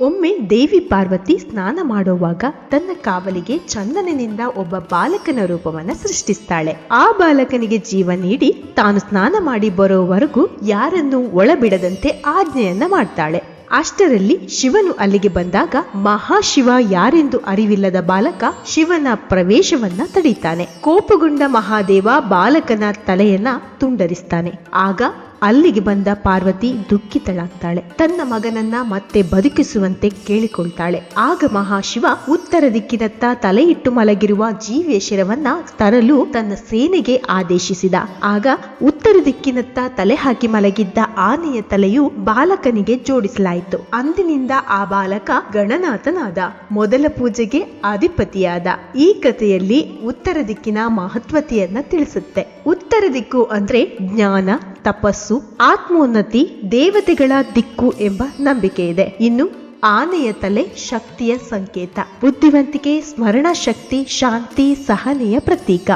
ಒಮ್ಮೆ ದೇವಿ ಪಾರ್ವತಿ ಸ್ನಾನ ಮಾಡುವಾಗ ತನ್ನ ಕಾವಲಿಗೆ ಚಂದನಿನಿಂದ ಒಬ್ಬ ಬಾಲಕನ ರೂಪವನ್ನ ಸೃಷ್ಟಿಸ್ತಾಳೆ. ಆ ಬಾಲಕನಿಗೆ ಜೀವ ನೀಡಿ ತಾನು ಸ್ನಾನ ಮಾಡಿ ಬರೋವರೆಗೂ ಯಾರನ್ನೂ ಒಳಬಿಡದಂತೆ ಆಜ್ಞೆಯನ್ನ ಮಾಡ್ತಾಳೆ. ಅಷ್ಟರಲ್ಲಿ ಶಿವನು ಅಲ್ಲಿಗೆ ಬಂದಾಗ ಮಹಾಶಿವ ಯಾರೆಂದು ಅರಿವಿಲ್ಲದ ಬಾಲಕ ಶಿವನ ಪ್ರವೇಶವನ್ನ ತಡೀತಾನೆ. ಕೋಪಗೊಂಡ ಮಹಾದೇವ ಬಾಲಕನ ತಲೆಯನ್ನ ತುಂಡರಿಸ್ತಾನೆ. ಆಗ ಅಲ್ಲಿಗೆ ಬಂದ ಪಾರ್ವತಿ ದುಃಖಿತಳಾಗ್ತಾಳೆ. ತನ್ನ ಮಗನನ್ನ ಮತ್ತೆ ಬದುಕಿಸುವಂತೆ ಕೇಳಿಕೊಳ್ತಾಳೆ. ಆಗ ಮಹಾಶಿವ ಉತ್ತರ ದಿಕ್ಕಿನತ್ತ ತಲೆ ಇಟ್ಟು ಮಲಗಿರುವ ಜೀವೇಶ್ವರವನ್ನ ತರಲು ತನ್ನ ಸೇನೆಗೆ ಆದೇಶಿಸಿದ. ಆಗ ಉತ್ತರ ದಿಕ್ಕಿನತ್ತ ತಲೆ ಹಾಕಿ ಮಲಗಿದ್ದ ಆನೆಯ ತಲೆಯು ಬಾಲಕನಿಗೆ ಜೋಡಿಸಲಾಯಿತು. ಅಂದಿನಿಂದ ಆ ಬಾಲಕ ಗಣನಾಥನಾದ. ಮೊದಲ ಪೂಜೆಗೆ ಅಧಿಪತಿಯಾದ. ಈ ಕಥೆಯಲ್ಲಿ ಉತ್ತರ ದಿಕ್ಕಿನ ಮಹತ್ವತೆಯನ್ನ ತಿಳಿಸುತ್ತೆ. ಉತ್ತರ ದಿಕ್ಕು ಅಂದ್ರೆ ಜ್ಞಾನ ತಪಸ್ಸು, ಆತ್ಮೋನ್ನತಿ, ದೇವತೆಗಳ ದಿಕ್ಕು ಎಂಬ ನಂಬಿಕೆ ಇದೆ. ಇನ್ನು ಆನೆಯ ತಲೆ ಶಕ್ತಿಯ ಸಂಕೇತ. ಬುದ್ಧಿವಂತಿಕೆ, ಸ್ಮರಣ ಶಕ್ತಿ, ಶಾಂತಿ, ಸಹನೆಯ ಪ್ರತೀಕ.